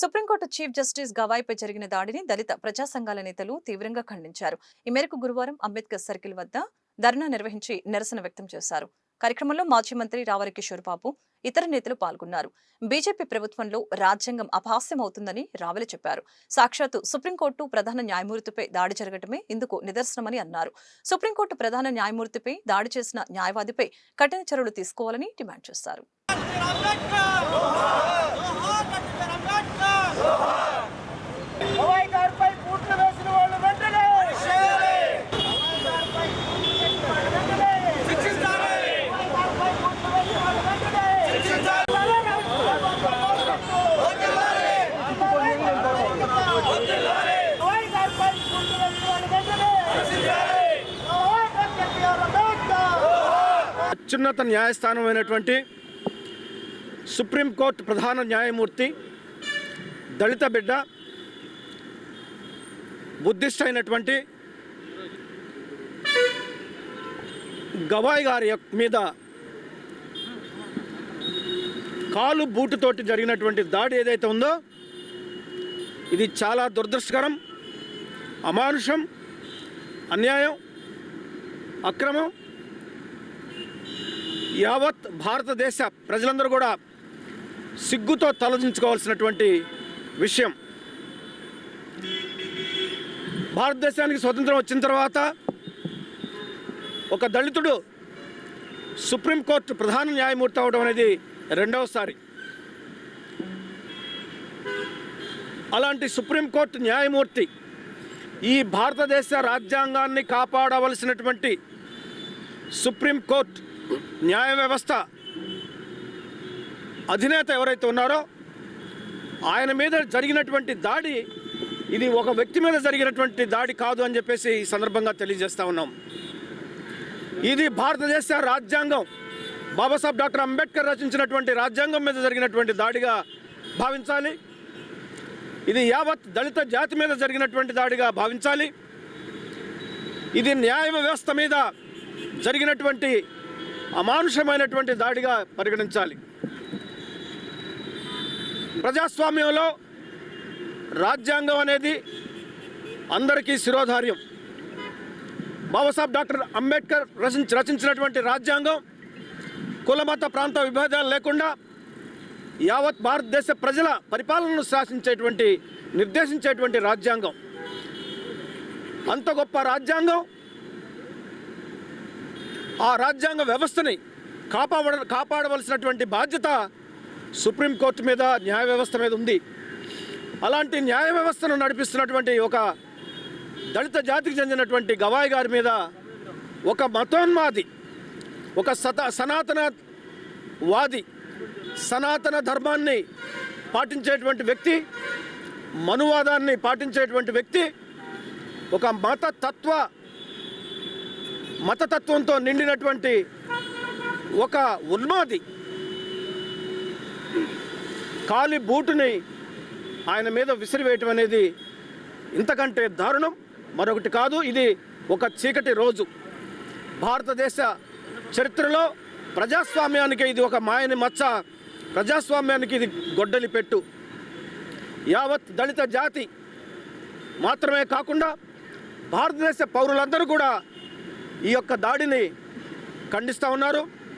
Supreme court chief justice గవాయిపై జరిగిన దాడిని దళిత ప్రజా సంఘాల నేతలు తీవ్రంగా ఖండించారు. ఈ మేరకు గురువారం అంబేద్కర్ సర్కిల్ వద్ద ధర్నా నిర్వహించి నిరసన వ్యక్తం చేశారు. కార్యక్రమంలో మాజీ మంత్రి రావరి కిషోర్ బాబు ఇతర నేతలు పాల్గొన్నారు. బీజేపీ ప్రభుత్వంలో రాజ్యాంగం అపహాస్యమవుతుందని రావెల చెప్పారు. సాక్షాత్తు సుప్రీంకోర్టు ప్రధాన న్యాయమూర్తిపై దాడి జరగటమే ఇందుకు నిదర్శనమని అన్నారు. సుప్రీంకోర్టు ప్రధాన న్యాయమూర్తిపై దాడి చేసిన న్యాయవాదిపై కఠిన చర్యలు తీసుకోవాలని డిమాండ్ చేశారు. అత్యున్నత న్యాయస్థానమైనటువంటి సుప్రీంకోర్టు ప్రధాన న్యాయమూర్తి దళిత బిడ్డ బుద్ధిస్ట్ అయినటువంటి గవాయ్ గారి యొక్క- మీద కాలు బూటుతోటి జరిగినటువంటి దాడి ఏదైతే ఉందో ఇది చాలా దురదృష్టకరం అమానుషం అన్యాయం అక్రమం యావత్ భారతదేశ ప్రజలందరూ కూడా సిగ్గుతో తలదించుకోవాల్సినటువంటి విషయం. భారతదేశానికి స్వతంత్రం వచ్చిన తర్వాత ఒక దళితుడు సుప్రీంకోర్టు ప్రధాన న్యాయమూర్తి అవడం అనేది రెండవసారి. అలాంటి సుప్రీంకోర్టు న్యాయమూర్తి ఈ భారతదేశ రాజ్యాంగాన్ని కాపాడవలసినటువంటి సుప్రీంకోర్టు న్యాయ వ్యవస్థ అధినేత ఎవరైతే ఉన్నారో ఆయన మీద జరిగినటువంటి దాడి ఇది ఒక వ్యక్తి మీద జరిగినటువంటి దాడి కాదు అని చెప్పేసి ఈ సందర్భంగా తెలియజేస్తా ఉన్నాం. ఇది భారతదేశ రాజ్యాంగం. బాబాసాహెబ్ డాక్టర్ అంబేద్కర్ రచించినటువంటి రాజ్యాంగం మీద జరిగినటువంటి దాడిగా భావించాలి. ఇది యావత్ దళిత జాతి మీద జరిగినటువంటి దాడిగా భావించాలి. ఇది న్యాయ వ్యవస్థ మీద జరిగినటువంటి అమానుషమైనటువంటి దాడిగా పరిగణించాలి. ప్రజాస్వామ్యంలో రాజ్యాంగం అనేది అందరికీ శిరోధార్యం. బాబాసాహెబ్ డాక్టర్ అంబేద్కర్ రచించి రచించినటువంటి రాజ్యాంగం కులమత ప్రాంత విభేదాలు లేకుండా యావత్ భారతదేశ ప్రజల పరిపాలనను శాసించేటువంటి నిర్దేశించేటువంటి రాజ్యాంగం. అంత గొప్ప రాజ్యాంగం ఆ రాజ్యాంగ వ్యవస్థని కాపాడ కాపాడవలసినటువంటి బాధ్యత సుప్రీంకోర్టు మీద న్యాయ వ్యవస్థ మీద ఉంది. అలాంటి న్యాయ వ్యవస్థను నడిపిస్తున్నటువంటి ఒక దళిత జాతికి చెందినటువంటి గవాయి గారి మీద ఒక మతోన్మాది ఒక సత సనాతన వాది సనాతన ధర్మాన్ని పాటించేటువంటి వ్యక్తి మనువాదాన్ని పాటించేటువంటి వ్యక్తి ఒక మత తత్వ మతతత్వంతో నిండినటువంటి ఒక ఉన్మాది. కాలి బూటుని ఆయన మీద విసిరివేయటం అనేది ఇంతకంటే దారుణం. మరొకటి కాదు ఇది ఒక చీకటి రోజు. భారతదేశ చరిత్రలో ప్రజాస్వామ్యానికి ఇది ఒక మాయని మచ్చ. ప్రజాస్వామ్యానికి ఇది గొడ్డలి పెట్టు. యావత్ దళిత జాతి మాత్రమే కాకుండా భారతదేశ పౌరులందరూ కూడా ఈ యొక్క దాడిని ఖండిస్తూ ఉన్నారు.